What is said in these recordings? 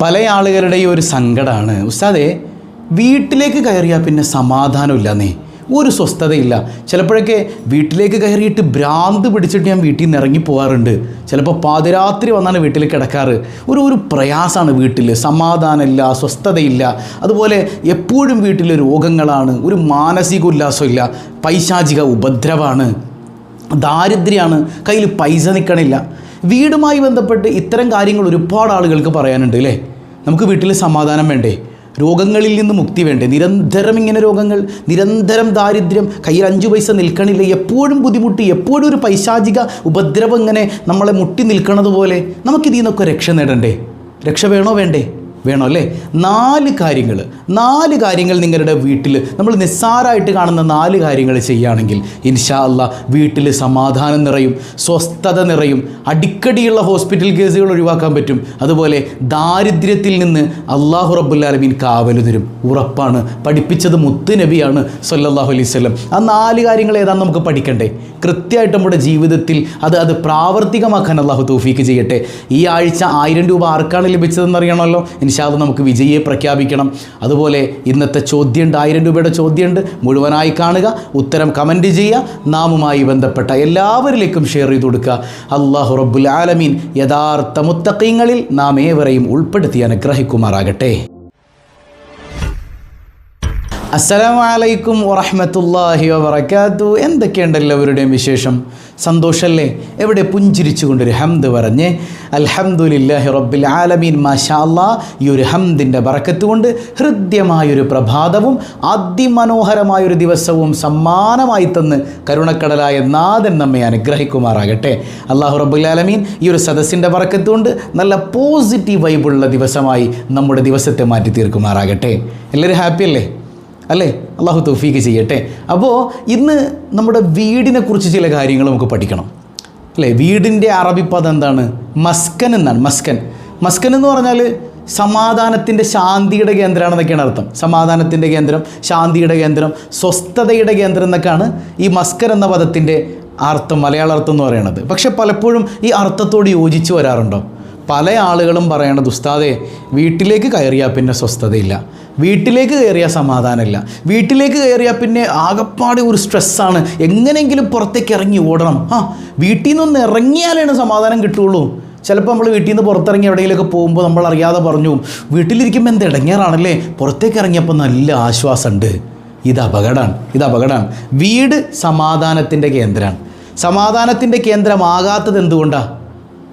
പല ആളുകളുടെയും ഒരു സങ്കടമാണ് ഉസ്താദെ വീട്ടിലേക്ക് കയറിയാൽ പിന്നെ സമാധാനമില്ലെന്നേ. ഒരു സ്വസ്ഥതയില്ല. ചിലപ്പോഴൊക്കെ വീട്ടിലേക്ക് കയറിയിട്ട് ഭ്രാന്ത് പിടിച്ചിട്ട് ഞാൻ വീട്ടിൽ നിന്ന് ഇറങ്ങി പോകാറുണ്ട് ചിലപ്പോൾ പാതിരാത്രി വന്നാണ് വീട്ടിൽ കിടക്കാറ്. ഒരു ഒരു പ്രയാസമാണ് വീട്ടിൽ സമാധാനമില്ല സ്വസ്ഥതയില്ല. അതുപോലെ എപ്പോഴും വീട്ടിൽ രോഗങ്ങളാണ്. ഒരു മാനസിക ഉല്ലാസമില്ല പൈശാചിക ഉപദ്രവമാണ് ദാരിദ്ര്യമാണ്. കയ്യിൽ പൈസ നിൽക്കണില്ല വീടുമായി ബന്ധപ്പെട്ട് ഇത്തരം കാര്യങ്ങൾ ഒരുപാട് ആളുകൾക്ക് പറയാനുണ്ട് അല്ലേ? നമുക്ക് വീട്ടിൽ സമാധാനം വേണ്ടേ? രോഗങ്ങളിൽ നിന്ന് മുക്തി വേണ്ടേ? നിരന്തരം ഇങ്ങനെ രോഗങ്ങൾ നിരന്തരം ദാരിദ്ര്യം കയ്യിൽ അഞ്ചു പൈസ നിൽക്കണില്ല എപ്പോഴും ബുദ്ധിമുട്ടി എപ്പോഴും ഒരു പൈശാചിക ഉപദ്രവം ഇങ്ങനെ നമ്മളെ മുട്ടി നിൽക്കണതുപോലെ നമുക്കിതിൽ നിന്നൊക്കെ രക്ഷ നേടണ്ടേ? രക്ഷ വേണോ വേണ്ടേ? വേണോ അല്ലേ? നാല് കാര്യങ്ങൾ. നാല് കാര്യങ്ങൾ നിങ്ങളുടെ വീട്ടിൽ നമ്മൾ നിസ്സാരമായിട്ട് കാണുന്ന നാല് കാര്യങ്ങൾ ചെയ്യുകയാണെങ്കിൽ ഇൻഷാ അല്ല വീട്ടിൽ സമാധാനം നിറയും സ്വസ്ഥത നിറയും അടിക്കടിയുള്ള ഹോസ്പിറ്റൽ കേസുകൾ ഒഴിവാക്കാൻ പറ്റും. അതുപോലെ ദാരിദ്ര്യത്തിൽ നിന്ന് അള്ളാഹു റബ്ബുല്ലാലമീൻ കാവൽ തരും. ഉറപ്പാണ്. പഠിപ്പിച്ചത് മുത്ത് നബിയാണ് സല്ലല്ലാഹു അലൈഹി വസല്ലം. ആ നാല് കാര്യങ്ങൾ ഏതാണെന്ന് നമുക്ക് പഠിക്കണ്ടേ? കൃത്യമായിട്ട് നമ്മുടെ ജീവിതത്തിൽ അത് അത് പ്രാവർത്തികമാക്കാൻ അള്ളാഹു തൗഫീക്ക് ചെയ്യട്ടെ. ഈ ആഴ്ച ആയിരം രൂപ ആർക്കാണ് ലഭിച്ചതെന്ന് അറിയണമല്ലോ? ഇൻഷാദ് നമുക്ക് വിജയെ പ്രഖ്യാപിക്കണം. അതുപോലെ ഇന്നത്തെ ചോദ്യമുണ്ട് ആയിരം രൂപയുടെ ചോദ്യമുണ്ട് മുഴുവനായി കാണുക ഉത്തരം കമന്റ് ചെയ്യുക നാമുമായി ബന്ധപ്പെട്ട എല്ലാവരിലേക്കും ഷെയർ ചെയ്ത് കൊടുക്കുക. അള്ളാഹു റബ്ബുൽ ആലമീൻ യഥാർത്ഥ മുത്തക്കീങ്ങളിൽ നാം ഏവരെയും ഉൾപ്പെടുത്തി അനുഗ്രഹിക്കുമാറാകട്ടെ. അസ്സലാമു വറഹമത്തല്ലാഹി വബറകാതു എന്തൊക്കെയുണ്ട് എല്ലാവരുടെയും വിശേഷം? സന്തോഷമല്ലേ എവിടെ പുഞ്ചിരിച്ചുകൊണ്ടൊരു ഹംദ് പറഞ്ഞ് അൽഹംദുലില്ലാഹി റബ്ബിൽ ആലമീൻ. മാഷാ അല്ലാ ഈ ഒരു ഹംദിന്റെ ബറക്കത്ത് കൊണ്ട് ഹൃദ്യമായൊരു പ്രഭാതവും അതിമനോഹരമായൊരു ദിവസവും സമ്മാനമായി തന്ന് കരുണക്കടലായ നാഥൻ നമ്മെ അനുഗ്രഹിക്കുമാറാകട്ടെ. അള്ളാഹു റബ്ബുൽ ആലമീൻ ഈ ഒരു സദസ്സിന്റെ ബറക്കത്ത് കൊണ്ട് നല്ല പോസിറ്റീവ് വൈബുള്ള ദിവസമായി നമ്മുടെ ദിവസത്തെ മാറ്റി തീർക്കുമാറാകട്ടെ എല്ലാവരും ഹാപ്പി അല്ലേ? അള്ളാഹു തൗഫീക്ക് ചെയ്യട്ടെ. അപ്പോൾ ഇന്ന് നമ്മുടെ വീടിനെ കുറിച്ച് ചില കാര്യങ്ങൾ നമുക്ക് പഠിക്കണം. അല്ലേ? വീടിന്റെ അറബി പദം എന്താണ്? മസ്കൻ എന്നാണ്. മസ്കൻ. മസ്കൻ എന്ന് പറഞ്ഞാൽ സമാധാനത്തിന്റെ ശാന്തിയുടെ കേന്ദ്രമാണെന്നൊക്കെയാണ് അർത്ഥം. സമാധാനത്തിന്റെ കേന്ദ്രം ശാന്തിയുടെ കേന്ദ്രം സ്വസ്ഥതയുടെ കേന്ദ്രം എന്നൊക്കെയാണ് ഈ മസ്കർ എന്ന പദത്തിന്റെ അർത്ഥം മലയാള അർത്ഥം എന്ന് പറയുന്നത് പക്ഷേ പലപ്പോഴും ഈ അർത്ഥത്തോട് യോജിച്ച് വരാറുണ്ടോ? പല ആളുകളും പറയണത് ഉസ്താദെ വീട്ടിലേക്ക് കയറിയാൽ പിന്നെ സ്വസ്ഥതയില്ല. വീട്ടിലേക്ക് കയറിയാൽ സമാധാനമില്ല. വീട്ടിലേക്ക് കയറിയാൽ പിന്നെ ആകപ്പാടെ ഒരു സ്ട്രെസ്സാണ്. എങ്ങനെയെങ്കിലും പുറത്തേക്ക് ഇറങ്ങി ഓടണം. ആ വീട്ടിൽ നിന്നൊന്ന് ഇറങ്ങിയാലാണ് സമാധാനം കിട്ടുള്ളൂ ചിലപ്പോൾ നമ്മൾ വീട്ടിൽ നിന്ന് പുറത്തിറങ്ങി എവിടെയെങ്കിലുമൊക്കെ പോകുമ്പോൾ നമ്മൾ അറിയാതെ പറഞ്ഞു. വീട്ടിലിരിക്കുമ്പോൾ എന്ത് ഇടങ്ങേറാണല്ലേ? പുറത്തേക്ക് ഇറങ്ങിയപ്പോൾ നല്ല ആശ്വാസമുണ്ട്. ഇത് അപകടമാണ്. ഇത് അപകടമാണ്. വീട് സമാധാനത്തിന്റെ കേന്ദ്രമാണ്. സമാധാനത്തിന്റെ കേന്ദ്രമാകാത്തത് എന്തുകൊണ്ടാണ്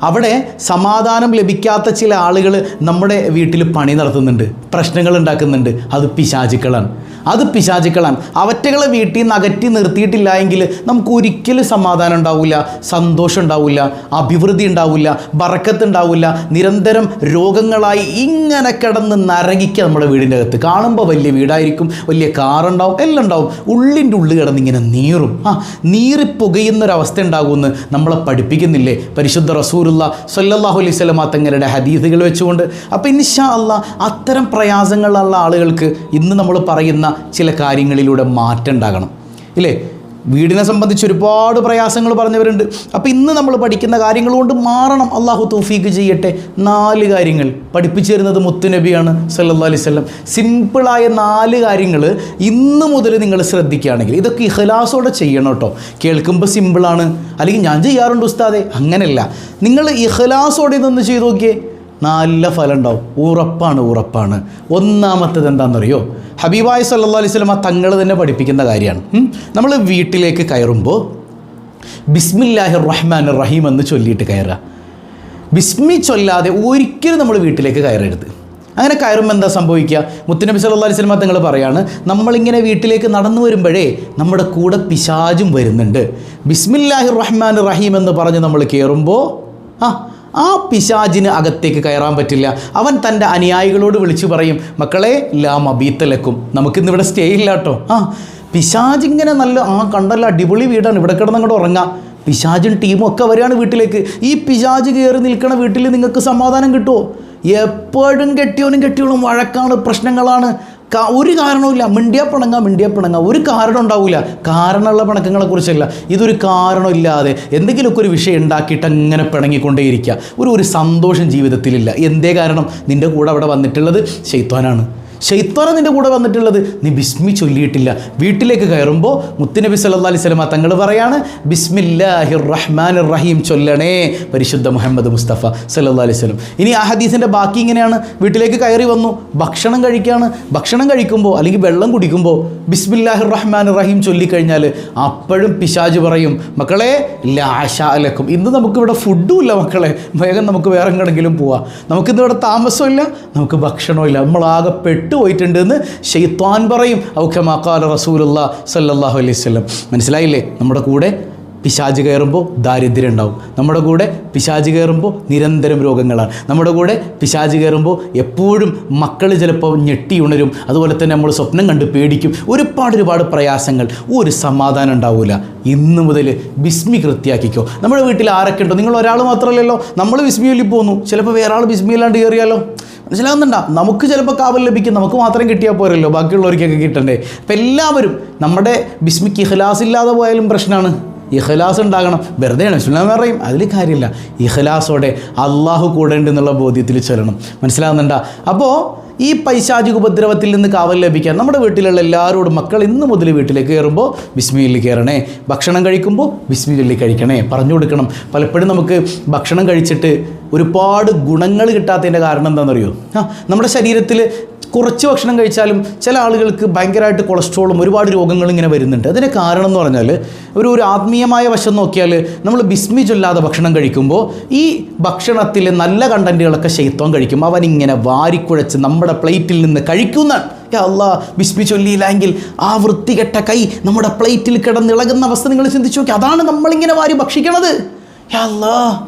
അവിടെ സമാധാനം ലഭിക്കാത്ത ചില ആളുകൾ നമ്മുടെ വീട്ടിൽ പണി നടത്തുന്നുണ്ട് പ്രശ്നങ്ങൾ ഉണ്ടാക്കുന്നുണ്ട്. അത് പിശാചുക്കളാണ്. അത് പിശാചുക്കളാണ്. അവറ്റകളെ വീട്ടിൽ നിന്ന് അകറ്റി നിർത്തിയിട്ടില്ല എങ്കിൽ നമുക്ക് ഒരിക്കലും സമാധാനം ഉണ്ടാവില്ല സന്തോഷം ഉണ്ടാവില്ല അഭിവൃദ്ധി ഉണ്ടാവില്ല ബറക്കത്ത് ഉണ്ടാവില്ല നിരന്തരം രോഗങ്ങളായി ഇങ്ങനെ കിടന്ന് നരകിക്കുക നമ്മുടെ വീടിന്റെ അകത്ത്. കാണുമ്പോൾ വലിയ വീടായിരിക്കും വലിയ കാറുണ്ടാവും എല്ലാം ഉണ്ടാവും. ഉള്ളിന്റെ ഉള്ളിൽ കിടന്ന് ഇങ്ങനെ നീറും. ആ നീറി പുകയുന്നൊരവസ്ഥ ഉണ്ടാകുമെന്ന് നമ്മളെ പഠിപ്പിക്കുന്നില്ലേ? പരിശുദ്ധ റസൂലുള്ള സൊല്ലാഹു അലൈഹി സ്വലമ തങ്ങളുടെ ഹദീസുകൾ വെച്ചുകൊണ്ട്. അപ്പോൾ ഇൻഷാ അല്ല അത്തരം പ്രയാസങ്ങളുള്ള ആളുകൾക്ക് ഇന്ന് നമ്മൾ പറയുന്ന ചില കാര്യങ്ങളിലൂടെ മാറ്റം ഉണ്ടാകണം. ഇല്ലേ? വീടിനെ സംബന്ധിച്ച് ഒരുപാട് പ്രയാസങ്ങൾ പറഞ്ഞവരുണ്ട്. അപ്പോൾ ഇന്ന് നമ്മൾ പഠിക്കുന്ന കാര്യങ്ങൾ കൊണ്ട് മാറണം. അള്ളാഹു തൗഫീക്ക് ചെയ്യട്ടെ. നാല് കാര്യങ്ങൾ. പഠിപ്പിച്ചു തരുന്നത് മുത്തുനബിയാണ് സല്ലാ അലൈഹി വസല്ലം. സിമ്പിളായ നാല് കാര്യങ്ങൾ ഇന്ന് മുതൽ നിങ്ങൾ ശ്രദ്ധിക്കുകയാണെങ്കിൽ ഇതൊക്കെ ഇഹ്ലാസോടെ ചെയ്യണം കേട്ടോ. കേൾക്കുമ്പോൾ സിമ്പിളാണ്. അല്ലെങ്കിൽ ഞാൻ ചെയ്യാറുണ്ട് ഉസ്താദെ. അങ്ങനെയല്ല നിങ്ങൾ ഇഹ്ലാസോടെ ഇതൊന്ന് ചെയ്തു നോക്കിയേ. നല്ല ഫലം ഉണ്ടാവും ഉറപ്പാണ് ഉറപ്പാണ്. ഒന്നാമത്തത് എന്താണെന്നറിയോ ഹബീബായ് സല്ലാ അലൈഹി സ്വലമ തങ്ങൾ തന്നെ പഠിപ്പിക്കുന്ന കാര്യമാണ്. നമ്മൾ വീട്ടിലേക്ക് കയറുമ്പോൾ ബിസ്മില്ലാഹിർ റഹ്മാൻ റഹീം എന്ന് ചൊല്ലിയിട്ട് കയറുക. ബിസ്മി ചൊല്ലാതെ ഒരിക്കലും നമ്മൾ വീട്ടിലേക്ക് കയറരുത്. അങ്ങനെ കയറുമ്പോൾ എന്താ സംഭവിക്കുക? മുത്തുനബി സല്ലല്ലാഹു അലൈഹി വസല്ലം തങ്ങൾ പറയാണ് നമ്മളിങ്ങനെ വീട്ടിലേക്ക് നടന്നു വരുമ്പോഴേ നമ്മുടെ കൂടെ പിശാചും വരുന്നുണ്ട്. ബിസ്മില്ലാഹിർ റഹ്മാൻ റഹീം എന്ന് പറഞ്ഞ് നമ്മൾ കയറുമ്പോൾ ആ ആ പിശാജിന് അകത്തേക്ക് കയറാൻ പറ്റില്ല. അവൻ തന്റെ അനുയായികളോട് വിളിച്ചു പറയും മക്കളെ ലാ മബീത്തലക്കും നമുക്കിന്നിവിടെ സ്റ്റേ ഇല്ല കേട്ടോ ആ പിശാജ് ഇങ്ങനെ നല്ല ആ കണ്ടല്ല അടിപൊളി വീടാണ്. ഇവിടെ കിടന്ന് അങ്ങോട്ട് ഉറങ്ങാം. പിശാജും ടീമും ഒക്കെ വരികയാണ് വീട്ടിലേക്ക്. ഈ പിശാജ് കയറി നിൽക്കണ വീട്ടിൽ നിങ്ങൾക്ക് സമാധാനം കിട്ടുമോ എപ്പോഴും കെട്ടിയോനും കെട്ടിയവളും വഴക്കാണ് പ്രശ്നങ്ങളാണ്. ഒരു കാരണവുമില്ല. മിണ്ടിയ പിണങ്ങ മിണ്ടിയ പിണങ്ങ. ഒരു കാരണം ഉണ്ടാവില്ല കാരണമുള്ള പിണക്കങ്ങളെ കുറിച്ചല്ല ഇതൊരു കാരണമില്ലാതെ എന്തെങ്കിലുമൊക്കെ ഒരു വിഷയം ഉണ്ടാക്കിയിട്ട് അങ്ങനെ പിണങ്ങിക്കൊണ്ടേയിരിക്കുക. ഒരു ഒരു സന്തോഷം ജീവിതത്തിലില്ല. എന്തേ കാരണം? നിന്റെ കൂടെ അവിടെ വന്നിട്ടുള്ളത് ശൈത്വാനാണ്. ഷെയ്ത്താന നിന്റെ കൂടെ വന്നിട്ടുള്ളത്. നീ ബിസ്മി ചൊല്ലിയിട്ടില്ല. വീട്ടിലേക്ക് കയറുമ്പോൾ മുത്തുനബി സല്ലാ അലൈഹി സ്വലമ തങ്ങൾ പറയാണ് ബിസ്മില്ലാഹിർ റഹ്മാൻ റഹീം ചൊല്ലണേ പരിശുദ്ധ മുഹമ്മദ് മുസ്തഫ സല്ലാ അലൈഹി സ്വലം ഇനി ആ ഹദീസിന്റെ ബാക്കി ഇങ്ങനെയാണ്. വീട്ടിലേക്ക് കയറി വന്നു. ഭക്ഷണം കഴിക്കുകയാണ് ഭക്ഷണം കഴിക്കുമ്പോൾ അല്ലെങ്കിൽ വെള്ളം കുടിക്കുമ്പോൾ ബിസ്മില്ലാഹിർ റഹ്മാൻ റഹീം ചൊല്ലിക്കഴിഞ്ഞാൽ അപ്പോഴും പിശാജ് പറയും മക്കളെ ലാശാലക്കും ഇന്ന് നമുക്കിവിടെ ഫുഡും ഇല്ല മക്കളെ. വേഗം നമുക്ക് വേറെ എങ്ങനെങ്കിലും പോവാം. നമുക്കിന്ന് ഇവിടെ താമസമില്ല നമുക്ക് ഭക്ഷണമില്ല. നമ്മളാകെ പെട്ടുപോയിട്ടുണ്ട് എന്ന് ഷെയ്ത്താൻ പറയും ഔഖമാക്കാല റസൂലുള്ള സല്ലാഹു അലൈഹി വസല്ലം. മനസ്സിലായില്ലേ? നമ്മുടെ കൂടെ പിശാജ് കയറുമ്പോൾ ദാരിദ്ര്യം ഉണ്ടാവും. നമ്മുടെ കൂടെ പിശാജ് കയറുമ്പോൾ നിരന്തരം രോഗങ്ങളാണ്. നമ്മുടെ കൂടെ പിശാജ് കയറുമ്പോൾ എപ്പോഴും മക്കൾ ചിലപ്പോൾ ഞെട്ടി ഉണരും. അതുപോലെ തന്നെ നമ്മൾ സ്വപ്നം കണ്ട് പേടിക്കും. ഒരുപാട് ഒരുപാട് പ്രയാസങ്ങൾ. ഒരു സമാധാനം ഉണ്ടാവില്ല ഇന്ന് മുതൽ ബിസ്മി കൃത്യാക്കിക്കോ. നമ്മുടെ വീട്ടിൽ ആരൊക്കെ ഉണ്ടോ? നിങ്ങൾ ഒരാൾ മാത്രമല്ലല്ലോ നമ്മൾ ബിസ്മിയിൽ പോന്നു. ചിലപ്പോൾ വേറെ ആൾ ബിസ്മി ഇല്ലാണ്ട് കയറിയാലോ? മനസ്സിലാകുന്നുണ്ടോ? നമുക്ക് ചിലപ്പോൾ കാവൽ ലഭിക്കും നമുക്ക് മാത്രം കിട്ടിയാൽ പോരല്ലോ ബാക്കിയുള്ളവർക്കൊക്കെ കിട്ടണ്ടേ. അപ്പം എല്ലാവരും നമ്മുടെ ബിസ്മിക്ക് ഇഖ്ലാസ് ഇല്ലാതെ പോയാലും പ്രശ്നമാണ് ഇഖ്ലാസ് ഉണ്ടാകണം. വെറുതെയാണ് ഇസ്ലാം പറയും. അതിൽ കാര്യമില്ല. ഇഖ്ലാസോടെ അള്ളാഹു കൂടെ ഉണ്ട് എന്നുള്ള ബോധ്യത്തിൽ ചൊല്ലണം. മനസ്സിലാകുന്നുണ്ടോ? അപ്പോൾ ഈ പൈശാചിക ഉപദ്രവത്തിൽ നിന്ന് കാവൽ ലഭിക്കാൻ നമ്മുടെ വീട്ടിലുള്ള എല്ലാവരോടും മക്കൾ ഇന്ന് മുതൽ വീട്ടിലേക്ക് കയറുമ്പോൾ ബിസ്മിയിൽ കയറണേ. ഭക്ഷണം കഴിക്കുമ്പോൾ ബിസ്മി ചൊല്ലി കഴിക്കണേ. പറഞ്ഞു കൊടുക്കണം. പലപ്പോഴും നമുക്ക് ഭക്ഷണം കഴിച്ചിട്ട് ഒരുപാട് ഗുണങ്ങൾ കിട്ടാത്തതിന്റെ കാരണം എന്താണെന്നറിയോ? ആ നമ്മുടെ ശരീരത്തിൽ കുറച്ച് ഭക്ഷണം കഴിച്ചാലും ചില ആളുകൾക്ക് ഭയങ്കരമായിട്ട് കൊളസ്ട്രോളും ഒരുപാട് രോഗങ്ങളും ഇങ്ങനെ വരുന്നുണ്ട്. അതിന് കാരണം എന്ന് പറഞ്ഞാൽ ഒരു ഒരു ആത്മീയമായ വശം നോക്കിയാൽ നമ്മൾ ബിസ്മി ചൊല്ലാതെ ഭക്ഷണം കഴിക്കുമ്പോൾ ഈ ഭക്ഷണത്തിലെ നല്ല കണ്ടന്റുകളൊക്കെ ശൈത്വം കഴിക്കും. അവൻ ഇങ്ങനെ വാരിക്കുഴച്ച് നമ്മുടെ പ്ലേറ്റിൽ നിന്ന് കഴിക്കുന്ന അള്ളാ ബിസ്മി ചൊല്ലിയില്ലെങ്കിൽ ആ വൃത്തികെട്ട കൈ നമ്മുടെ പ്ലേറ്റിൽ കിടന്നിളകുന്ന അവസ്ഥ നിങ്ങൾ ചിന്തിച്ചു നോക്കി. അതാണ് നമ്മളിങ്ങനെ വാരി ഭക്ഷിക്കണത്. അല്ലാ.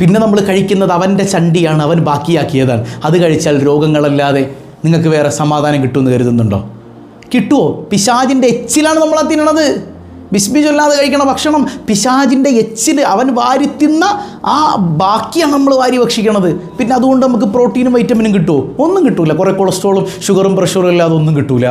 പിന്നെ നമ്മൾ കഴിക്കുന്നത് അവന്റെ ചണ്ടിയാണ് അവൻ ബാക്കിയാക്കിയതാണ്. അത് കഴിച്ചാൽ രോഗങ്ങളല്ലാതെ നിങ്ങൾക്ക് വേറെ സമാധാനം കിട്ടുമെന്ന് കരുതുന്നുണ്ടോ? കിട്ടുമോ പിശാജിന്റെ എച്ചിലാണ് നമ്മൾ തിന്നണത്. ബിസ്ബി ചൊല്ലാതെ കഴിക്കണ ഭക്ഷണം പിശാജിന്റെ എച്ചിൽ അവൻ വാരി തിന്ന ആ ബാക്കിയാണ് നമ്മൾ വാരി ഭക്ഷിക്കണത്. പിന്നെ അതുകൊണ്ട് നമുക്ക് പ്രോട്ടീനും വൈറ്റമിനും കിട്ടുമോ ഒന്നും കിട്ടൂല. കുറേ കൊളസ്ട്രോളും ഷുഗറും പ്രഷറും ഇല്ലാതെ ഒന്നും കിട്ടൂല.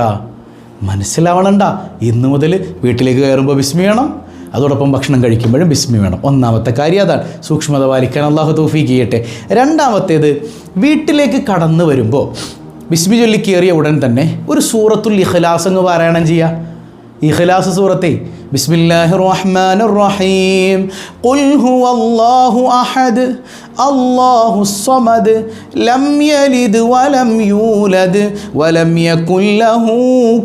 മനസ്സിലാവണണ്ട. ഇന്ന് മുതൽ വീട്ടിലേക്ക് കയറുമ്പോൾ ബിസ്മി വേണം. അതോടൊപ്പം ഭക്ഷണം കഴിക്കുമ്പോഴും ബിസ്മി വേണം. ഒന്നാമത്തെ കാര്യം അതാണ്. സൂക്ഷ്മത പാലിക്കാൻ അള്ളാഹു തോഫീക്ക് ചെയ്യട്ടെ. രണ്ടാമത്തേത് വീട്ടിലേക്ക് കടന്നു വരുമ്പോൾ ബിസ്മി ചൊല്ലി കയറിയ ഉടൻ തന്നെ ഒരു സൂറത്തുൽ ഇഖ്ലാസ് എന്ന് പാരായണം ചെയ്യുക ഇഖ്ലാസ് സൂറത്തെ ബിസ്മില്ലാഹി റഹ്മാൻ റഹീം ഖുൽ ഹുവല്ലാഹു അഹദ് അല്ലാഹു സമദ് ലം യലിദ് വലം യൂലദ് വലം യകുൽ ലഹു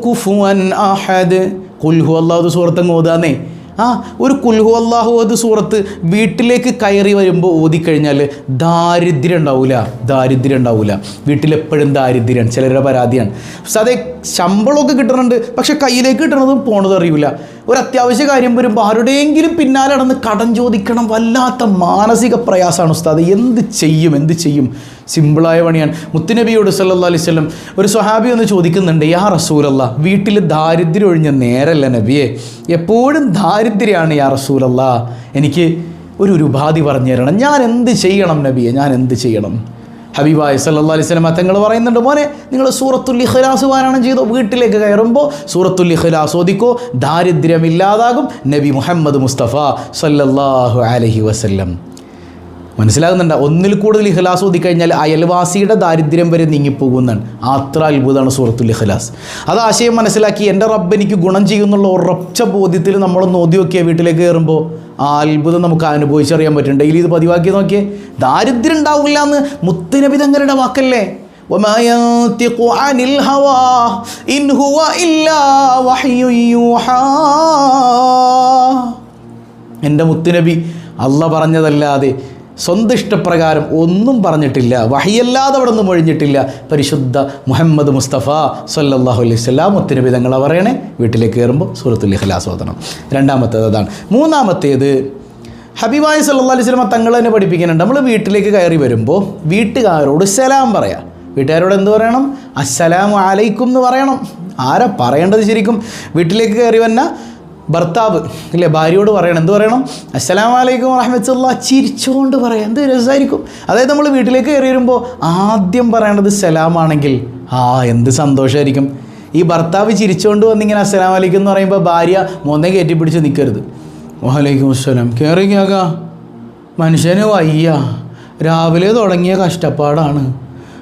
കുഫുവൻ അഹദ്. ഖുൽ ഹുവല്ലാഹു സൂറത്ത് അങ്ങ് ഓതാന്നേ. ആ ഒരു കുൽഹു അള്ളാഹു അത് സൂറത്ത് വീട്ടിലേക്ക് കയറി വരുമ്പോൾ ഓതിക്കഴിഞ്ഞാൽ ദാരിദ്ര്യം ഉണ്ടാവില്ല ദാരിദ്ര്യം ഉണ്ടാവില്ല വീട്ടിലെപ്പോഴും ദാരിദ്ര്യമാണ് ചിലരുടെ പരാതിയാണ്. പക്ഷെ അതേ ശമ്പളമൊക്കെ കിട്ടുന്നുണ്ട് പക്ഷെ കയ്യിലേക്ക് കിട്ടണതും പോണതും അറിയില്ല ഒരു അത്യാവശ്യ കാര്യം വരുമ്പോൾ ആരുടെയെങ്കിലും പിന്നാലെ നടന്ന് കടം ചോദിക്കണം വല്ലാത്ത മാനസിക പ്രയാസമാണ് ഉസ്താദ്. എന്ത് ചെയ്യും എന്ത് ചെയ്യും? സിമ്പിളായ പണിയാണ്. മുത്തുനബിയോട് സല്ലാ അലൈഹി വസല്ലം ഒരു സ്വഹാബി ഒന്ന് ചോദിക്കുന്നുണ്ട് യാ റസൂലല്ല വീട്ടിൽ ദാരിദ്ര്യം ഒഴിഞ്ഞ നേരല്ല നബിയെ. എപ്പോഴും ദാരിദ്ര്യമാണ് യാ റസൂലല്ല. എനിക്ക് ഒരു ഒരു ഉപാധി പറഞ്ഞു തരണം. ഞാൻ എന്ത് ചെയ്യണം നബിയെ? ഞാൻ എന്ത് ചെയ്യണം? ഹബീബായ് സല്ലാ അലൈഹി വസല്ലം തങ്ങൾ പറയുന്നുണ്ട് മോനെ നിങ്ങൾ സൂറത്തുൽ ഇഖ്ലാസ് പാരായണം ചെയ്തോ? വീട്ടിലേക്ക് കയറുമ്പോൾ സൂറത്തുൽ ഇഖ്ലാസ് ഓദിക്കോ ദാരിദ്ര്യമില്ലാതാകും നബി മുഹമ്മദ് മുസ്തഫ സല്ലല്ലാഹു അലഹി വസല്ലം. മനസ്സിലാകുന്നുണ്ട് ഒന്നിൽ കൂടുതൽ ഇഖ്ലാസ് ഓതിക്കഴിഞ്ഞാൽ അയൽവാസിയുടെ ദാരിദ്ര്യം വരെ നീങ്ങിപ്പോകുന്നതാണ് അത്ര അത്ഭുതമാണ് സൂറത്തുൽ ഇഖ്ലാസ് അത് ആശയം മനസ്സിലാക്കി എൻ്റെ റബ്ബ് എനിക്ക് ഗുണം ചെയ്യുന്നുള്ള ഉറച്ച ബോധ്യത്തിൽ നമ്മളൊന്ന് ഓതി നോക്കിയ വീട്ടിലേക്ക് കയറുമ്പോൾ ആ അത്ഭുതം നമുക്ക് അനുഭവിച്ചറിയാൻ പറ്റും ഡെയിലി ഇത് പതിവാക്കി നോക്കിയേ ദാരിദ്ര്യം ഉണ്ടാവില്ല എന്ന് മുത്തനബി തങ്ങളുടെ വാക്കല്ലേ وما ينطق عن الهوى إن هو إلا وحي يوحى എൻ്റെ മുത്തുനബി അല്ല പറഞ്ഞതല്ലാതെ സ്വന്തം ഇഷ്ടപ്രകാരം ഒന്നും പറഞ്ഞിട്ടില്ല. വഹിയല്ലാതെ അവിടെ നിന്ന് മൊഴിഞ്ഞിട്ടില്ല പരിശുദ്ധ മുഹമ്മദ് മുസ്തഫ സല്ലാഹു അലൈഹി സ്വലാം ഒത്തിരി വിധങ്ങൾ പറയണേ. വീട്ടിലേക്ക് കയറുമ്പോൾ സൂറത്തുൽ ഇഖ്ലാസ് ഓതണം. രണ്ടാമത്തേത് അതാണ്. മൂന്നാമത്തേത് ഹബീബായി സല്ലാ അലൈഹി സ്വലമ തങ്ങൾ തന്നെ പഠിപ്പിക്കുന്നുണ്ട്. നമ്മൾ വീട്ടിലേക്ക് കയറി വരുമ്പോൾ വീട്ടുകാരോട് സലാം പറയാം. വീട്ടുകാരോട് എന്ത് പറയണം? അസ്സലാമു അലൈക്കും എന്ന് പറയണം. ആരാ പറയേണ്ടത് ശരിക്കും? വീട്ടിലേക്ക് കയറി വന്ന ഭർത്താവ് ഇല്ലേ ഭാര്യയോട് പറയണം. എന്ത് പറയണം? അസ്സലാം വലൈക്കും വറഹമത്തുള്ള ചിരിച്ചുകൊണ്ട് പറയാം. എന്ത് രസമായിരിക്കും അതായത് നമ്മൾ വീട്ടിലേക്ക് കയറി വരുമ്പോൾ ആദ്യം പറയേണ്ടത് സലാമാണെങ്കിൽ ആ എന്ത് സന്തോഷമായിരിക്കും ഈ ഭർത്താവ് ചിരിച്ചുകൊണ്ട് വന്നിങ്ങനെ അസ്സലാം വലൈക്കും എന്ന് പറയുമ്പോൾ ഭാര്യ മൊന്നെ കയറ്റി പിടിച്ച് നിൽക്കരുത് വലൈക്കും അസ്സലാം. കയറി കേൾക്ക മനുഷ്യന് വയ്യ. രാവിലെ തുടങ്ങിയ കഷ്ടപ്പാടാണ്.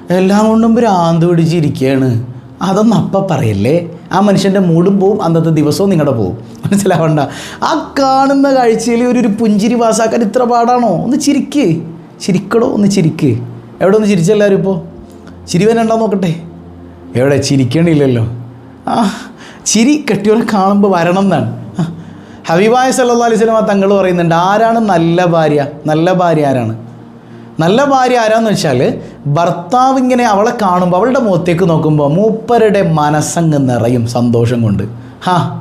എല്ലാം കൊണ്ടും ഭ്രാന്ത് പിടിച്ചിരിക്കുകയാണ് അതൊന്നും അപ്പം പറയല്ലേ? ആ മനുഷ്യന്റെ മൂടും പോവും അന്നത്തെ ദിവസവും നിങ്ങളുടെ പോവും. മനസ്സിലാവണ്ട. ആ കാണുന്ന കാഴ്ചയിൽ ഒരു ഒരു പുഞ്ചിരി പാസാക്കാൻ ഇത്ര പാടാണോ? ഒന്ന് ചിരിക്ക്. ചിരിക്കടോ ഒന്ന് ചിരിക്ക്. എവിടെ ഒന്ന് ചിരിച്ചെല്ലാവരും ഇപ്പോൾ ചിരി വരണ്ടോ നോക്കട്ടെ? എവിടെ? ചിരിക്കണില്ലല്ലോ. ആ ചിരി കെട്ടിയവരെ കാണുമ്പോൾ വരണം എന്നാണ്. ഹബീബായ സല്ലാ അലൈഹി സ്വലമ തങ്ങൾ പറയുന്നുണ്ട് ആരാണ് നല്ല ഭാര്യ? നല്ല ഭാര്യ ആരാണ്? നല്ല ഭാര്യ ആരാന്ന് വെച്ചാൽ ഭർത്താവ് ഇങ്ങനെ അവളെ കാണുമ്പോൾ അവളുടെ മുഖത്തേക്ക് നോക്കുമ്പോൾ മൂപ്പരുടെ മനസ്സങ്ങ് നിറയും സന്തോഷം കൊണ്ട്. ഹാ.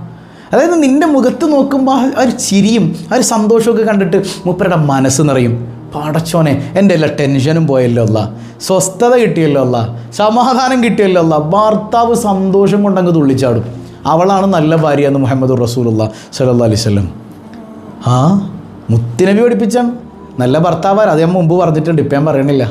അതായത് നിന്റെ മുഖത്ത് നോക്കുമ്പോൾ ആ ഒരു ചിരിയും ആ ഒരു സന്തോഷമൊക്കെ കണ്ടിട്ട് മൂപ്പരുടെ മനസ്സ് നിറയും. പാടച്ചോനെ എന്റെ എല്ലാ ടെൻഷനും പോയല്ലോ അല്ല സ്വസ്ഥത കിട്ടിയല്ലോ അല്ല സമാധാനം കിട്ടിയല്ലോ അല്ല ഭർത്താവ് സന്തോഷം കൊണ്ടങ്ങ് തുള്ളിച്ചാടും. അവളാണ് നല്ല ഭാര്യ എന്ന് മുഹമ്മദ് റസൂലുള്ള സല്ലാ അലൈഹി സ്വലം ആ? മുത്തിനബി പഠിപ്പിച്ചാണ്. നല്ല ഭർത്താവാൻ അത് ഞാൻ മുമ്പ് പറഞ്ഞിട്ടുണ്ട് ഇപ്പം ഞാൻ പറയണില്ല.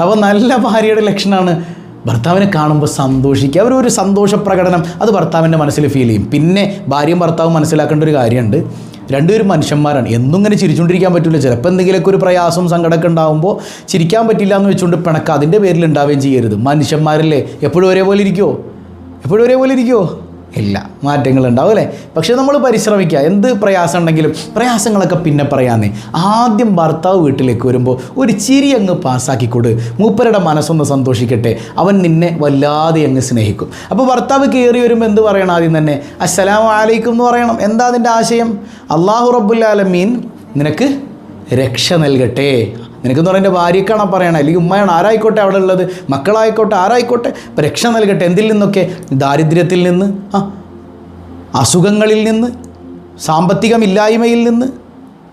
അപ്പോൾ നല്ല ഭാര്യയുടെ ലക്ഷണമാണ് ഭർത്താവിനെ കാണുമ്പോൾ സന്തോഷിക്കുക. അവരൊരു സന്തോഷ പ്രകടനം അത് ഭർത്താവിന്റെ മനസ്സിൽ ഫീൽ ചെയ്യും. പിന്നെ ഭാര്യയും ഭർത്താവും മനസ്സിലാക്കേണ്ട ഒരു കാര്യമുണ്ട്. രണ്ടുപേരും മനുഷ്യന്മാരാണ്. എന്നും ഇങ്ങനെ ചിരിച്ചുകൊണ്ടിരിക്കാൻ പറ്റില്ല ചിലപ്പോൾ എന്തെങ്കിലുമൊക്കെ ഒരു പ്രയാസവും സങ്കടമൊക്കെ ഉണ്ടാകുമ്പോൾ ചിരിക്കാൻ പറ്റില്ല എന്ന് വെച്ചുകൊണ്ട് പിണക്ക അതിന്റെ പേരിൽ ഉണ്ടാവുകയും ചെയ്യരുത്. മനുഷ്യന്മാരല്ലേ? എപ്പോഴും ഒരേപോലെ ഇരിക്കുമോ എപ്പോഴും ഒരേപോലെ ഇരിക്കുമോ ഇല്ല. മാറ്റങ്ങൾ ഉണ്ടാവും അല്ലേ? പക്ഷേ നമ്മൾ പരിശ്രമിക്കുക. എന്ത് പ്രയാസം ഉണ്ടെങ്കിലും പ്രയാസങ്ങളൊക്കെ പിന്നെ പറയാന്നേ. ആദ്യം ഭർത്താവ് വീട്ടിലേക്ക് വരുമ്പോൾ ഒരു ചിരി അങ്ങ് പാസ്സാക്കി കൊടു. മൂപ്പരുടെ മനസ്സൊന്ന് സന്തോഷിക്കട്ടെ. അവൻ നിന്നെ വല്ലാതെ അങ്ങ് സ്നേഹിക്കും. അപ്പോൾ ഭർത്താവ് കയറി വരുമ്പോൾ എന്ത് പറയണം ആദ്യം തന്നെ? അസ്സലാം വലൈക്കും എന്ന് പറയണം. എന്താ അതിന്റെ ആശയം? അള്ളാഹു റബ്ബുല്ലാലമീൻ നിനക്ക് രക്ഷ നൽകട്ടെ. നിനക്കെന്ന് പറയുന്നത് ഭാര്യക്കാണ് പറയണേ? അല്ലെങ്കിൽ ഉമ്മയാണ്? ആരായിക്കോട്ടെ അവിടെ ഉള്ളത്? മക്കളായിക്കോട്ടെ ആരായിക്കോട്ടെ? ഇപ്പം രക്ഷ നൽകട്ടെ. എന്തിൽ നിന്നൊക്കെ? ദാരിദ്ര്യത്തിൽ നിന്ന് ആ അസുഖങ്ങളിൽ നിന്ന് സാമ്പത്തികമില്ലായ്മയിൽ നിന്ന്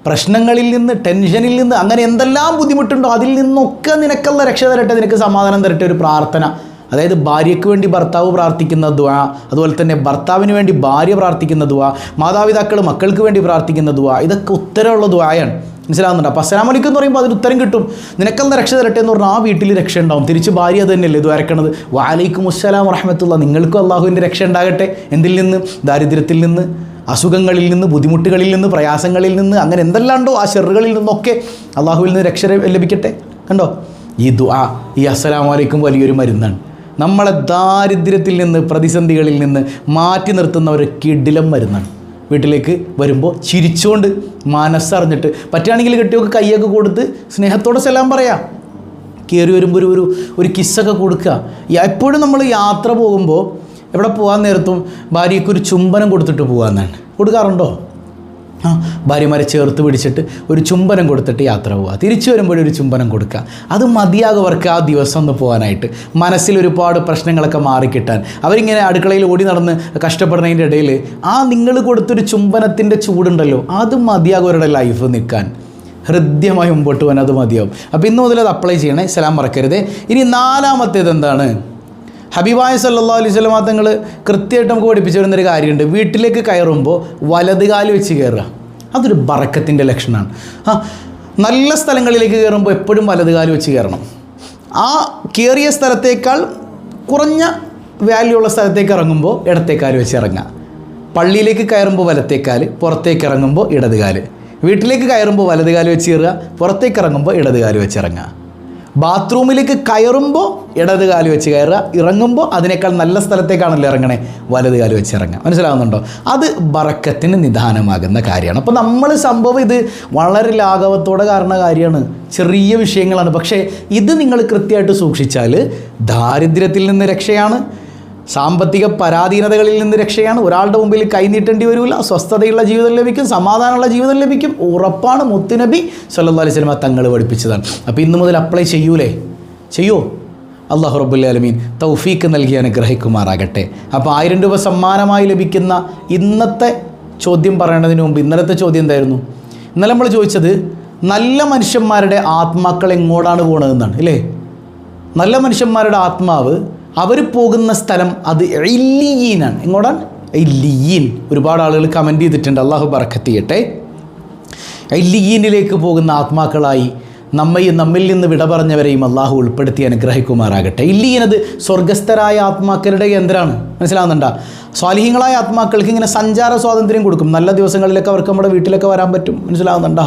പ്രശ്നങ്ങളിൽ നിന്ന് ടെൻഷനിൽ നിന്ന് അങ്ങനെ എന്തെല്ലാം ബുദ്ധിമുട്ടുണ്ടോ? അതിൽ നിന്നൊക്കെ നിനക്കുള്ള രക്ഷ തരട്ടെ. നിനക്ക് സമാധാനം തരട്ടെ. ഒരു പ്രാർത്ഥന. അതായത് ഭാര്യയ്ക്ക് വേണ്ടി ഭർത്താവ് പ്രാർത്ഥിക്കുന്ന ദ്വാ അതുപോലെ തന്നെ ഭർത്താവിന് വേണ്ടി ഭാര്യ പ്രാർത്ഥിക്കുന്ന ദ്വാ മാതാപിതാക്കൾ മക്കൾക്ക് വേണ്ടി പ്രാർത്ഥിക്കുന്ന ദ്വാ ഇതൊക്കെ ഉത്തരമുള്ള ദ്വായാണ് മനസ്സിലാവുന്നുണ്ട് അപ്പോൾ അസ്സലാം വലൈക്കും എന്ന് പറയുമ്പോൾ അതിന് ഉത്തരം കിട്ടും. നിനക്കെന്ന രക്ഷ തരട്ടെ എന്ന് പറഞ്ഞാൽ ആ വീട്ടിൽ രക്ഷ ഉണ്ടാവും. തിരിച്ച് ഭാര്യ തന്നെയല്ലേ ഇത് വരക്കണത് വാലൈക്കും അസ്സലാം വറഹമത്തുള്ള. നിങ്ങൾക്കും അള്ളാഹുവിന്റെ രക്ഷ ഉണ്ടാകട്ടെ. എന്തിൽ നിന്ന്? ദാരിദ്ര്യത്തിൽ നിന്ന് അസുഖങ്ങളിൽ നിന്ന് ബുദ്ധിമുട്ടുകളിൽ നിന്ന് പ്രയാസങ്ങളിൽ നിന്ന് അങ്ങനെ എന്തല്ലാണ്ടോ ആ ചെറുകളിൽ നിന്നൊക്കെ അള്ളാഹുവിൽ നിന്ന് രക്ഷ ലഭിക്കട്ടെ? കണ്ടോ? ഈ ദുആ ഈ അസ്സലാം അലൈക്കും വലിയൊരു മരുന്നാണ്. നമ്മളെ ദാരിദ്ര്യത്തിൽ നിന്ന് പ്രതിസന്ധികളിൽ നിന്ന് മാറ്റി നിർത്തുന്ന ഒരു കിടിലം മരുന്നാണ്. വീട്ടിലേക്ക് വരുമ്പോൾ ചിരിച്ചുകൊണ്ട് മനസ്സറിഞ്ഞിട്ട് പറ്റുകയാണെങ്കിൽ കെട്ടിയൊക്കെ കൈയൊക്കെ കൊടുത്ത് സ്നേഹത്തോടെ സെല്ലാം പറയാം. കയറി വരുമ്പോൾ ഒരു ഒരു ഒരു കിസ്സൊക്കെ കൊടുക്കുക. എപ്പോഴും നമ്മൾ യാത്ര പോകുമ്പോൾ എവിടെ പോകാൻ നേരത്തും ഭാര്യയ്ക്ക് ഒരു ചുംബനം കൊടുത്തിട്ട് പോകാമെന്നാണ് കൊടുക്കാറുണ്ടോ? ആ ഭാര്യമാരെ ചേർത്ത് പിടിച്ചിട്ട് ഒരു ചുംബനം കൊടുത്തിട്ട് യാത്ര പോവുക. തിരിച്ചു വരുമ്പോൾ ഒരു ചുംബനം കൊടുക്കുക. അത് മതിയാകവർക്ക് ആ ദിവസം ഒന്ന് പോകാനായിട്ട്. മനസ്സിൽ ഒരുപാട് പ്രശ്നങ്ങളൊക്കെ മാറിക്കിട്ടാൻ. അവരിങ്ങനെ അടുക്കളയിൽ ഓടി നടന്ന് കഷ്ടപ്പെടുന്നതിന്റെ ഇടയിൽ ആ നിങ്ങൾ കൊടുത്തൊരു ചുംബനത്തിന്റെ ചൂടുണ്ടല്ലോ അത് മതിയാകവരുടെ ലൈഫ് നിൽക്കാൻ. ഹൃദ്യമായി മുമ്പോട്ട് പോകാൻ അത് മതിയാവും. അപ്പോൾ ഇന്ന് മുതൽ അത് അപ്ലൈ ചെയ്യണേ സലാം മറക്കരുത്. ഇനി നാലാമത്തേത് എന്താണ്? ഹബീബായ സല്ലാ അലൈഹി സ്വലമാ തങ്ങൾ കൃത്യമായിട്ട് നമുക്ക് പഠിപ്പിച്ചു വരുന്നൊരു കാര്യമുണ്ട്. വീട്ടിലേക്ക് കയറുമ്പോൾ വലത് കാൽ വെച്ച് കയറുക. അതൊരു ബറക്കത്തിന്റെ ലക്ഷണമാണ്. ആ നല്ല സ്ഥലങ്ങളിലേക്ക് കയറുമ്പോൾ എപ്പോഴും വലത് കാൽ വെച്ച് കയറണം. ആ കയറിയ സ്ഥലത്തേക്കാൾ കുറഞ്ഞ വാല്യൂ ഉള്ള സ്ഥലത്തേക്ക് ഇറങ്ങുമ്പോൾ ഇടത്തേക്കാൽ വെച്ച് ഇറങ്ങുക. പള്ളിയിലേക്ക് കയറുമ്പോൾ വലത്തേക്കാൽ പുറത്തേക്ക് ഇറങ്ങുമ്പോൾ ഇടതുകാൽ വീട്ടിലേക്ക് കയറുമ്പോൾ വലതുകാൽ വെച്ച് കയറുക പുറത്തേക്ക് ഇറങ്ങുമ്പോൾ ഇടതുകാൽ വെച്ച് ഇറങ്ങുക. ബാത്റൂമിലേക്ക് കയറുമ്പോൾ ഇടത് കാൽ വെച്ച് കയറുക ഇറങ്ങുമ്പോൾ അതിനേക്കാൾ നല്ല സ്ഥലത്തേക്കാണല്ലോ ഇറങ്ങണേ? വലത് കാൽ വെച്ച് ഇറങ്ങുക. മനസ്സിലാവുന്നുണ്ടോ? അത് ബറക്കത്തിന് നിദാനമാകുന്ന കാര്യമാണ്. അപ്പോൾ നമ്മൾ സംഭവം ഇത് വളരെ ലാഘവത്തോടെ കാരണ കാര്യമാണ്. ചെറിയ വിഷയങ്ങളാണ്. പക്ഷേ ഇത് നിങ്ങൾ കൃത്യമായിട്ട് സൂക്ഷിച്ചാൽ ദാരിദ്ര്യത്തിൽ നിന്ന് രക്ഷയാണ്. സാമ്പത്തിക പരാധീനതകളിൽ നിന്ന് രക്ഷയാണ്. ഒരാളുടെ മുമ്പിൽ കൈനീട്ടേണ്ടി വരില്ല സ്വസ്ഥതയുള്ള ജീവിതം ലഭിക്കും. സമാധാനമുള്ള ജീവിതം ലഭിക്കും. ഉറപ്പാണ് മുത്തുനബി സല്ലാ അലൈഹി സ്വലമ തങ്ങൾ പഠിപ്പിച്ചതാണ്. അപ്പോൾ ഇന്ന് മുതൽ അപ്ലൈ ചെയ്യൂലേ? ചെയ്യോ? അള്ളാഹു റബ്ബുല്ലാലമീൻ തൗഫീക്ക് നൽകി അനുഗ്രഹിക്കുമാറാകട്ടെ. അപ്പോൾ ആയിരം രൂപ സമ്മാനമായി ലഭിക്കുന്ന ഇന്നത്തെ ചോദ്യം പറയേണ്ടതിന് മുമ്പ് ഇന്നലത്തെ ചോദ്യം എന്തായിരുന്നു? ഇന്നലെ നമ്മൾ ചോദിച്ചത് നല്ല മനുഷ്യന്മാരുടെ ആത്മാക്കൾ എങ്ങോട്ടാണ് പോകണതെന്നാണ് അല്ലേ നല്ല മനുഷ്യന്മാരുടെ ആത്മാവ് അവർ പോകുന്ന സ്ഥലം അത് ഇല്ലീനാണ്. എങ്ങോട്ടാണ്? ഇല്ലിയീൻ ഒരുപാട് ആളുകൾ കമന്റ് ചെയ്തിട്ടുണ്ട്. അള്ളാഹു ബർക്കത്ത് ചെയ്യട്ടെ. പോകുന്ന ആത്മാക്കളായി നമ്മയും നമ്മിൽ നിന്ന് വിട പറഞ്ഞവരെയും അള്ളാഹു ഉൾപ്പെടുത്തി അനുഗ്രഹിക്കുമാറാകട്ടെ. ഇല്ലീനത് സ്വർഗസ്ഥരായ ആത്മാക്കളുടെ കേന്ദ്രമാണ്. മനസ്സിലാവുന്നുണ്ടോ? സ്വാലിഹ്യങ്ങളായ ആത്മാക്കൾക്ക് ഇങ്ങനെ സഞ്ചാര സ്വാതന്ത്ര്യം കൊടുക്കും. നല്ല ദിവസങ്ങളിലൊക്കെ അവർക്ക് നമ്മുടെ വീട്ടിലൊക്കെ വരാൻ പറ്റും. മനസ്സിലാവുന്നുണ്ടോ?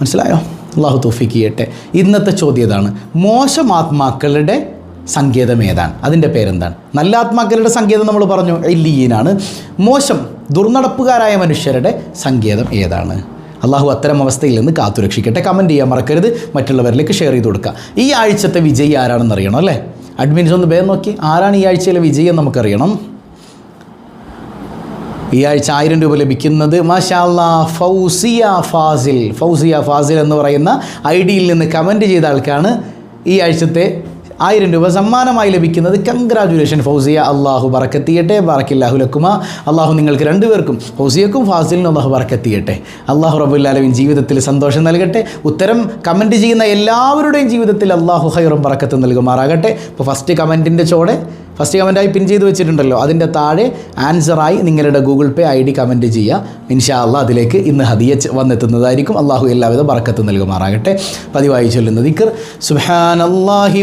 മനസ്സിലായോ? അള്ളാഹു തോഫിക്ക് ചെയ്യട്ടെ. ഇന്നത്തെ ചോദ്യം ഇതാണ്. മോശം ആത്മാക്കളുടെ സങ്കേതം ഏതാണ്? അതിന്റെ പേരെന്താണ്? നല്ല ആത്മാക്കളുടെ സങ്കേതം നമ്മൾ പറഞ്ഞു. എല്ലീനാണ് മോശം ദുർനടപ്പുകാരായ മനുഷ്യരുടെ സങ്കേതം ഏതാണ്? അള്ളാഹു അത്തരം അവസ്ഥയിൽ നിന്ന് കാത്തുരക്ഷിക്കട്ടെ കമന്റ് ചെയ്യാൻ മറക്കരുത്. മറ്റുള്ളവരിലേക്ക് ഷെയർ ചെയ്ത് കൊടുക്കുക. ഈ ആഴ്ചത്തെ വിജയി ആരാണെന്ന് അറിയണം അല്ലേ? അഡ്മിൻസ് ഒന്ന് വേഗം നോക്കി. ആരാണ് ഈ ആഴ്ചയിലെ വിജയം നമുക്കറിയണം. ഈ ആഴ്ച ആയിരം രൂപ ലഭിക്കുന്നത് മാഷാല്ല ഫൗസിയ ഫാസിൽ. ഫൗസിയ ഫാസിൽ എന്ന് പറയുന്ന ഐ ഡിയിൽ നിന്ന് കമന്റ് ചെയ്ത ആൾക്കാണ് ഈ ആഴ്ചത്തെ ആയിരം രൂപ സമ്മാനമായി ലഭിക്കുന്നത്. കൺഗ്രാജുലേഷൻ ഫൗസിയ. അള്ളാഹു ബറക്കത്തിയട്ടെ. ബറക്കില്ലാഹു ലക്കുമ. അള്ളാഹു നിങ്ങൾക്ക് രണ്ടുപേർക്കും ഫൗസിയക്കും ഫാസിലിനും അള്ളാഹു ബറക്കത്തിയട്ടെ. അള്ളാഹു റബുല്ലാലവിൻ ജീവിതത്തിൽ സന്തോഷം നൽകട്ടെ. ഉത്തരം കമന്റ് ചെയ്യുന്ന എല്ലാവരുടെയും ജീവിതത്തിൽ അള്ളാഹു ഹൈറും ബറക്കത്ത് നൽകുമാറാകട്ടെ. ഇപ്പോൾ ഫസ്റ്റ് കമന്റിന്റെ ചോടെ ഫസ്റ്റ് കമന്റായി പിൻ ചെയ്ത് വെച്ചിട്ടുണ്ടല്ലോ. അതിന്റെ താഴെ ആൻസറായി നിങ്ങളുടെ Google Pay I D comment ചെയ്യുക. ഇൻഷാ അള്ളാഹ് അതിലേക്ക് ഇന്ന് ഹദിയ വന്നെത്തുന്നതായിരിക്കും. അള്ളാഹു എല്ലാവിധ ബറക്കത്ത് നൽകുമാറാകട്ടെ. പതിവായി ചൊല്ലുന്ന ദിക്കർ സുബ്ഹാനല്ലാഹി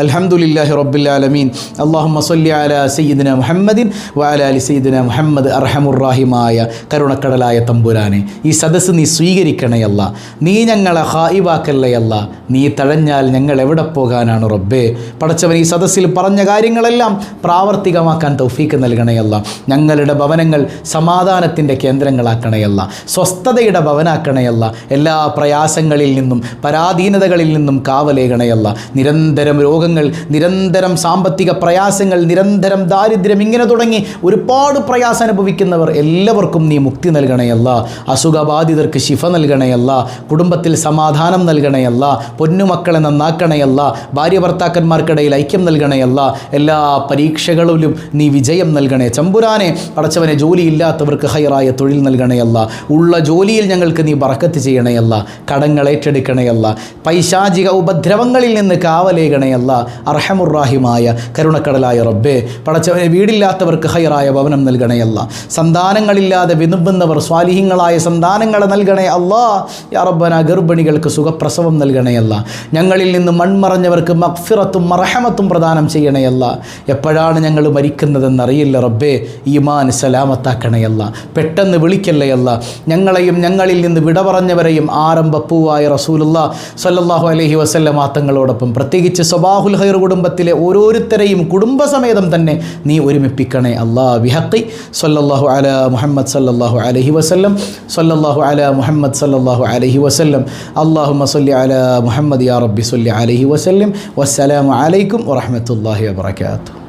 അലഹമുല്ലാഹി റബ്ബുല്ലാലമീൻ അള്ളാഹു സല്ലി അല സയ്യിദിന മുഹമ്മദിൻ വാല അലി സയ്യിദിന മുഹമ്മദ് അർഹമുറാഹിമായ കരുണക്കടലായ തമ്പുരാനെ ഈ സദസ്സ് നീ സ്വീകരിക്കണയല്ല നീ ഞങ്ങളെ ഹായിവാക്കല്ലയല്ല നീ തഴഞ്ഞാൽ ഞങ്ങൾ എവിടെ പോകാനാണ് റബ്ബേ? പടച്ചവൻ ഈ സദസ്സിൽ പറഞ്ഞ കാര്യങ്ങളെല്ലാം പ്രാവർത്തികമാക്കാൻ തൗഫീക്ക് നൽകണയല്ല ഞങ്ങളുടെ ഭവനങ്ങൾ സമാധാനത്തിന്റെ കേന്ദ്രങ്ങളാക്കണയല്ല സ്വസ്ഥതയുടെ ഭവനാക്കണയല്ല എല്ലാ പ്രയാസങ്ങളിൽ നിന്നും പരാധീനതകളിൽ നിന്നും കാവലേകണയല്ല നിരന്തരം രോഗ രോഗങ്ങൾ നിരന്തരം സാമ്പത്തിക പ്രയാസങ്ങൾ നിരന്തരം ദാരിദ്ര്യം ഇങ്ങനെ തുടങ്ങി ഒരുപാട് പ്രയാസം അനുഭവിക്കുന്നവർ എല്ലാവർക്കും നീ മുക്തി നൽകണയല്ല അസുഖബാധിതർക്ക് ശിഫ നൽകണയല്ല കുടുംബത്തിൽ സമാധാനം നൽകണയല്ല പൊന്നുമക്കളെ നന്നാക്കണയല്ല ഭാര്യ ഭർത്താക്കന്മാർക്കിടയിൽ ഐക്യം നൽകണയല്ല എല്ലാ പരീക്ഷകളിലും നീ വിജയം നൽകണേ. ചമ്പുരാനെ പടച്ചവനെ ജോലിയില്ലാത്തവർക്ക് ഹൈറായ തൊഴിൽ നൽകണയല്ല ഉള്ള ജോലിയിൽ ഞങ്ങൾക്ക് നീ ബറക്കത്ത് ചെയ്യണയല്ല കടങ്ങൾ ഏറ്റെടുക്കണയല്ല പൈശാചിക ഉപദ്രവങ്ങളിൽ നിന്ന് കാവലേകണയല്ല അർഹമുറാഹിമായ കരുണക്കടലായ റബ്ബേ പടച്ചവനെ വീടില്ലാത്തവർക്ക് ഹൈറായ ഭവനം നൽകണയല്ല സന്താനങ്ങളില്ലാതെ വിനുമ്പുന്നവർ സ്വാലിഹ്യങ്ങളായ സന്താനങ്ങളെ നൽകണേ അല്ലാ യാ ഗർഭിണികൾക്ക് സുഖപ്രസവം നൽകണയല്ല ഞങ്ങളിൽ നിന്ന് മൺമറഞ്ഞവർക്ക് മഗ്ഫിറത്തും മറഹമത്തും പ്രദാനം ചെയ്യണയല്ല എപ്പോഴാണ് ഞങ്ങൾ മരിക്കുന്നതെന്നറിയില്ല റബ്ബേ. ഈമാൻ സലാമത്താക്കണയല്ല പെട്ടെന്ന് വിളിക്കല്ലയല്ല ഞങ്ങളെയും ഞങ്ങളിൽ നിന്ന് വിട പറഞ്ഞവരെയും ആരംഭപ്പൂവായ റസൂലുള്ള സല്ലാഹു അലഹി വസല്ലമ പ്രത്യേകിച്ച് പ്രത്യേകിച്ച് സബാഹുൽ ഹൈർ കുടുംബത്തിലെ ഓരോരുത്തരെയും കുടുംബസമേതം തന്നെ നീ ഒരുമിപ്പിക്കണേ. അള്ളാ വിഹക്കി സല്ലല്ലാഹു അല മുഹമ്മദ് സല്ലല്ലാഹു അലഹി വസല്ലം. സല്ലല്ലാഹു അല മുഹമ്മദ് സല്ലല്ലാഹു അലഹി വസല്ലം. അള്ളാഹു സല്ലി അല മുഹമ്മദ് യാ റബ്ബി സല്ലി അലഹി വസല്ലം. വസ്സലാമു അലൈക്കും വറഹ്മത്തുള്ളാഹി വബറകാതുഹു.